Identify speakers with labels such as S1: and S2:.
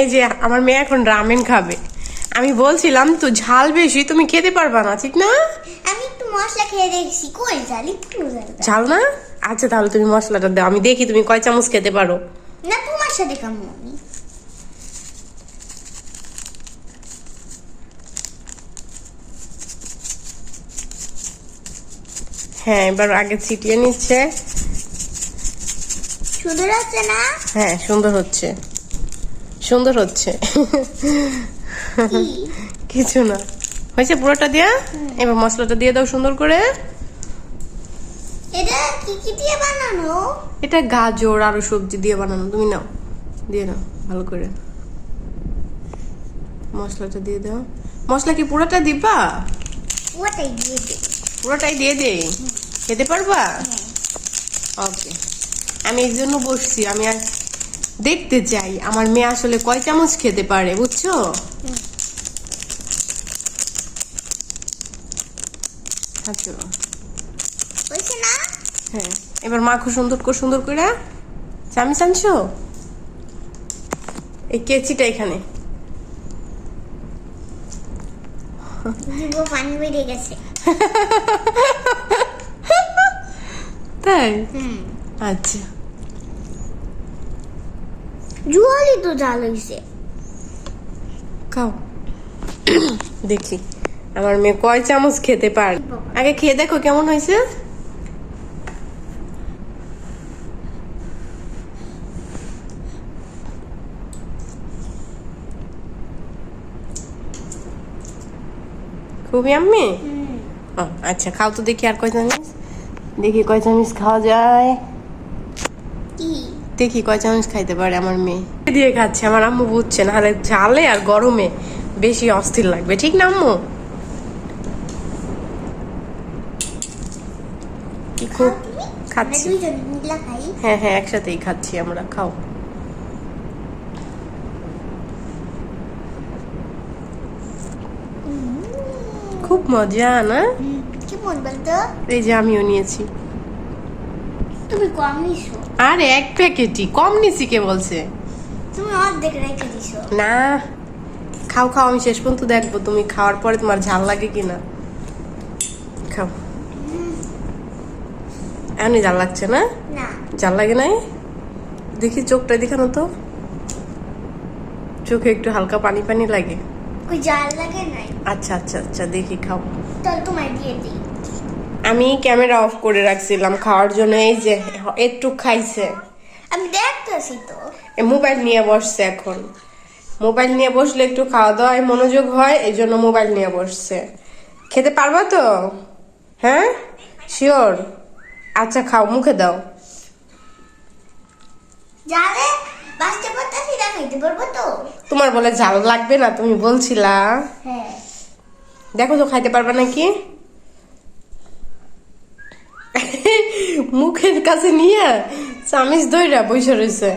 S1: এই যে আমার মেয়ে এখন রামেন খাবে। আমি বলছিলাম তো ঝাল বেশি তুমি খেতে পারবা না ঠিক না?
S2: আমি একটু মশলা খেয়ে দেখছি কই জাল একটু
S1: ঝাল না? আচ্ছা তাহলে তুমি মশলাটা দাও আমি দেখি তুমি কয় চামচ খেতে পারো।
S2: না তোমার সাথে কামু আমি।
S1: হ্যাঁ এবার আগে ছিটিয়ে নিচ্ছে।
S2: সুন্দর আছে না?
S1: হ্যাঁ সুন্দর হচ্ছে। সুন্দর হচ্ছে। কিছু না। হয়েছে পুরোটা দিয়া? এবার মশলাটা দিয়ে দাও সুন্দর করে।
S2: এটা কি কি দিয়ে বানানো?
S1: এটা গাজর আরও সবজি দিয়ে বানানো। তুমি নাও। দিয়ে নাও ভালো করে। মশলাটা দিয়ে দাও। মশলা কি পুরোটা দিবা?
S2: ওটাই দিয়ে দে
S1: পুরোটাই দিয়ে দে খেতে পারবা? ওকে আমি এই জন্য বসছি। আমি আর দেখতে চাই। আমার মেয়ে আসলে কয় চামচ খেতে পারে বুঝছ? আচ্ছা।
S2: না?
S1: হ্যাঁ। এবার মাখো সুন্দর করে সুন্দর করে চামিচ আনছো এই কেচিটা এখানে।
S2: পানি বেরিয়ে গেছে।
S1: তাই?
S2: হুম।
S1: আচ্ছা।
S2: জুয়ালি তো জাল হয়েছে
S1: খাও। দেখি। আমার মেয়ে কয় চামচ খেতে পারে। আগে খেয়ে দেখো কেমন হয়েছে। খুবই আম্মি? আচ্ছা খাও তো দেখি আর কয় চামচ। দেখি কয় চামচ খাওয়া যায়। দেখি কয় চামচ খাইতে পারে আমার মেয়ে? দিয়ে খাচ্ছে? আমার আম্মু বুঝছে না। হলে ঝালে আর গরমে বেশি অস্থির লাগবে। ঠিক না আম্মু? কি খুব খাচ্ছি। হ্যাঁ হ্যাঁ একসাথেই খাচ্ছি আমরা। খাও। খুব মজা না?
S2: বলতো
S1: এই যে আমিও নিয়েছি।
S2: তুমি কম নিছো।
S1: আর এক প্যাকেটই। কম নিছি কে বলছে?
S2: তুমি অর্ধেক রেখে দিছো।
S1: না। খাও খাও আমি শেষ পর্যন্ত দেখব তুমি খাওয়ার পরে তোমার ঝাল লাগে কিনা। খাও। এমনি ঝাল লাগছে না? ঝাল লাগে নাই? দেখি চোখটা দেখানো তো। চোখে একটু হালকা পানি পানি লাগে।
S2: জাল লাগে নাই?
S1: আচ্ছা আচ্ছা আচ্ছা দেখি খাও।
S2: তাহলে তোমায় দিয়ে দিই।
S1: আমি ক্যামেরা অফ করে রাখছিলাম খাওয়ার জন্য এই যে একটু খাইছে।
S2: আমি দেখতেছি তো।
S1: এ মোবাইল নিয়ে বসছে এখন। মোবাইল নিয়ে বসলে একটু খাওয়া দাওয়ায় মনোযোগ হয় এই জন্য মোবাইল নিয়ে বসছে। খেতে পারবা তো? হ্যাঁ? শিওর? আচ্ছা খাও মুখে দাও। তোমার বলে ঝাল লাগবে না তুমি বলছিলা।
S2: হ্যাঁ।
S1: দেখো তো খাইতে পারবা নাকি? মুখের কাছে নিয়ে চামিচ দইরা বসে রয়েছে